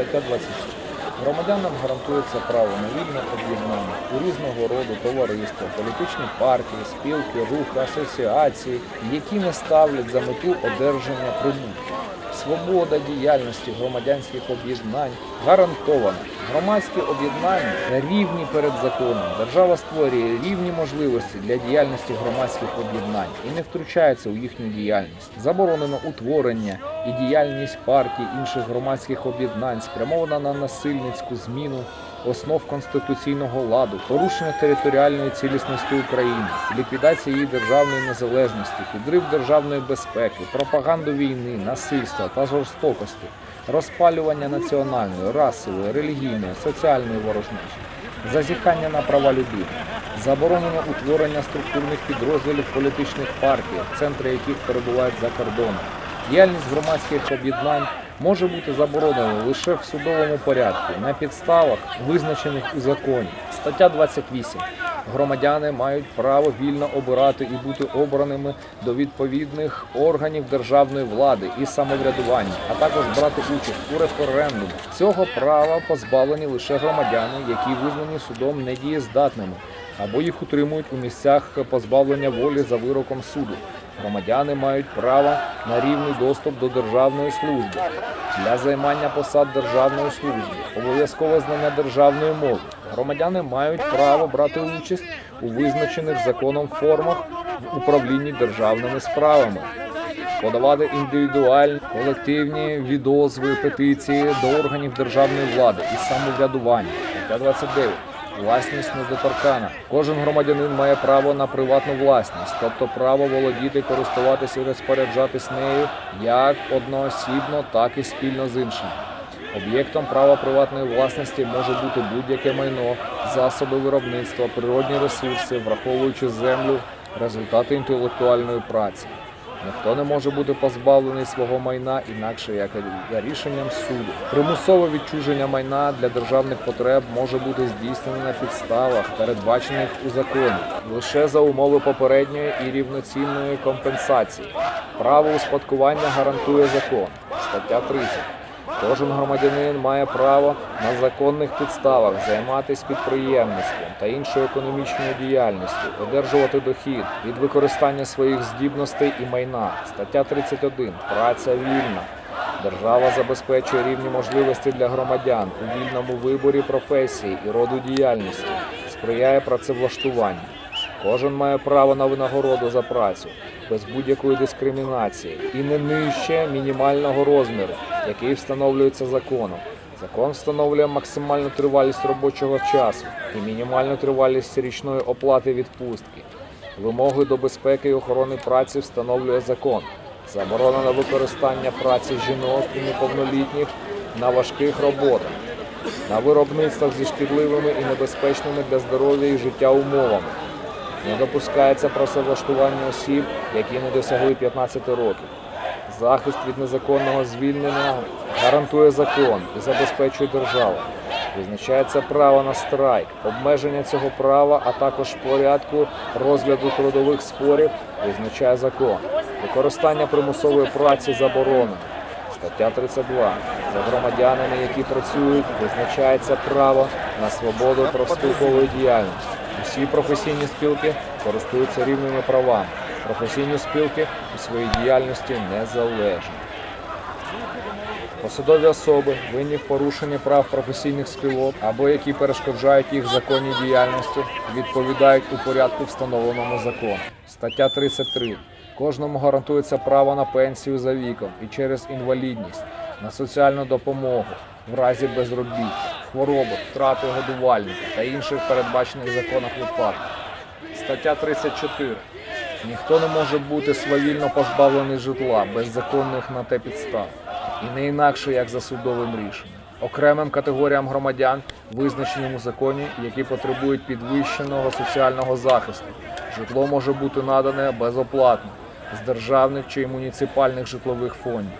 Стаття 27. Громадянам гарантується право на вільне об'єднання у різного роду товариства, політичні партії, спілки, рухи, асоціації, які не ставлять за мету одержання прибутку. Свобода діяльності громадянських об'єднань гарантована. Громадські об'єднання рівні перед законом. Держава створює рівні можливості для діяльності громадських об'єднань і не втручається у їхню діяльність. Заборонено утворення і діяльність партій інших громадських об'єднань, спрямована на насильницьку зміну основ конституційного ладу, порушення територіальної цілісності України, ліквідація її державної незалежності, підрив державної безпеки, пропаганду війни, насильства та жорстокості, розпалювання національної, расової, релігійної, соціальної ворожнечі, зазіхання на права людини, заборонено утворення структурних підрозділів політичних партій, центри яких перебувають за кордоном. Діяльність громадських об'єднань може бути заборонена лише в судовому порядку на підставах, визначених у законі. Стаття 28. Громадяни мають право вільно обирати і бути обраними до відповідних органів державної влади і самоврядування, а також брати участь у референдумах. Цього права позбавлені лише громадяни, які визнані судом недієздатними або їх утримують у місцях позбавлення волі за вироком суду. Громадяни мають право на рівний доступ до державної служби для займання посад державної служби, обов'язкове знання державної мови. Громадяни мають право брати участь у визначених законом формах в управлінні державними справами, подавати індивідуальні колективні відозви, петиції до органів державної влади і самоврядування. 29. Власність недоторкана. Кожен громадянин має право на приватну власність, тобто право володіти, користуватися і розпоряджатись нею як одноосібно, так і спільно з іншими. Об'єктом права приватної власності може бути будь-яке майно, засоби виробництва, природні ресурси, враховуючи землю, результати інтелектуальної праці. Ніхто не може бути позбавлений свого майна інакше як за рішенням суду. Примусове відчуження майна для державних потреб може бути здійснене на підставах, передбачених у законі, лише за умови попередньої і рівноцінної компенсації. Право успадкування гарантує закон. Стаття 30. Кожен громадянин має право на законних підставах займатися підприємництвом та іншою економічною діяльністю, одержувати дохід від використання своїх здібностей і майна. Стаття 31. Праця вільна. Держава забезпечує рівні можливості для громадян у вільному виборі професії і роду діяльності, сприяє працевлаштуванню. Кожен має право на винагороду за працю без будь-якої дискримінації і не нижче мінімального розміру, який встановлюється законом. Закон встановлює максимальну тривалість робочого часу і мінімальну тривалість річної оплати відпустки. Вимоги до безпеки і охорони праці встановлює закон. Заборона на використання праці жінок і неповнолітніх на важких роботах, на виробництвах зі шкідливими і небезпечними для здоров'я і життя умовами. Не допускається працевлаштування осіб, які не досягли 15 років. Захист від незаконного звільнення гарантує закон і забезпечує держава. Визначається право на страйк, обмеження цього права, а також порядку розгляду трудових спорів визначає закон. Використання примусової праці заборонено. Стаття 32. За громадянами, які працюють, визначається право на свободу профспілкової діяльності. Усі професійні спілки користуються рівними правами. Професійні спілки у своїй діяльності незалежні. Посадові особи винні в порушенні прав професійних спілок або які перешкоджають їх законній діяльності, відповідають у порядку, встановленому законом. Стаття 33. Кожному гарантується право на пенсію за віком і через інвалідність, на соціальну допомогу в разі безробіття, хвороби, втрати годувальника та інших передбачених законах випадків. Стаття 34. Ніхто не може бути свавільно позбавлений житла без законних на те підстав, і не інакше як за судовим рішенням. Окремим категоріям громадян, визначеним у законі, які потребують підвищеного соціального захисту, житло може бути надане безоплатно з державних чи муніципальних житлових фондів.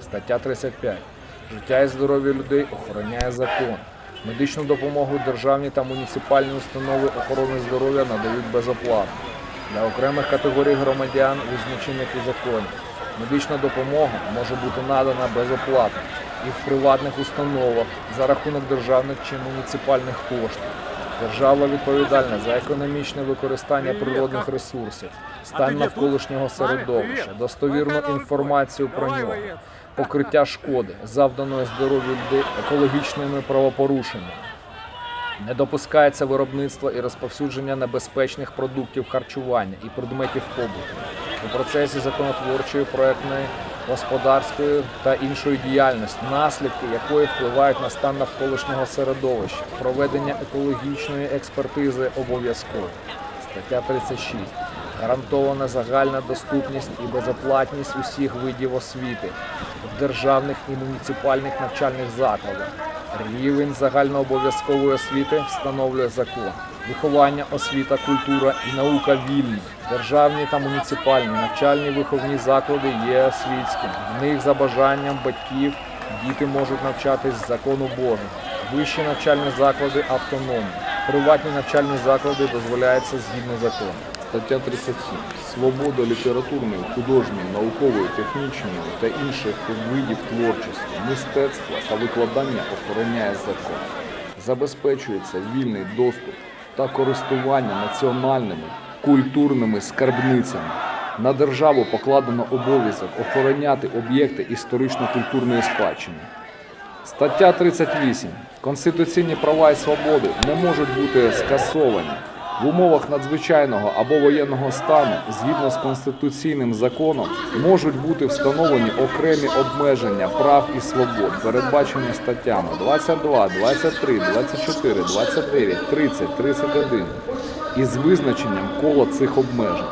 Стаття 35. Життя і здоров'я людей охороняє закон. Медичну допомогу державні та муніципальні установи охорони здоров'я надають безоплатно. Для окремих категорій громадян, визначених у законі, медична допомога може бути надана безоплатно. і в приватних установах за рахунок державних чи муніципальних коштів. Держава відповідальна за економічне використання природних ресурсів, стан навколишнього середовища, достовірну інформацію про нього, покриття шкоди, завданої здоров'ю людей екологічними правопорушеннями. Не допускається виробництво і розповсюдження небезпечних продуктів харчування і предметів побуту. У процесі законотворчої, проектної, господарської та іншої діяльності, наслідки якої впливають на стан навколишнього середовища, проведення екологічної експертизи обов'язково. Стаття 36. Гарантована загальна доступність і безоплатність усіх видів освіти в державних і муніципальних навчальних закладах. Рівень загальнообов'язкової освіти встановлює закон. Виховання, освіта, культура і наука вільні. Державні та муніципальні навчальні виховні заклади є освітськими. В них за бажанням батьків діти можуть навчатись з закону Божого. Вищі навчальні заклади автономні. Приватні навчальні заклади дозволяються згідно закону. Стаття 37. Свобода літературної, художньої, наукової, технічної та інших видів творчості, мистецтва та викладання охороняє закон. Забезпечується вільний доступ та користування національними культурними скарбницями. На державу покладено обов'язок охороняти об'єкти історично-культурної спадщини. Стаття 38. Конституційні права і свободи не можуть бути скасовані в умовах надзвичайного або воєнного стану згідно з конституційним законом можуть бути встановлені окремі обмеження прав і свобод, передбачені статтями 22, 23, 24, 29, 30, 31 із визначенням кола цих обмежень.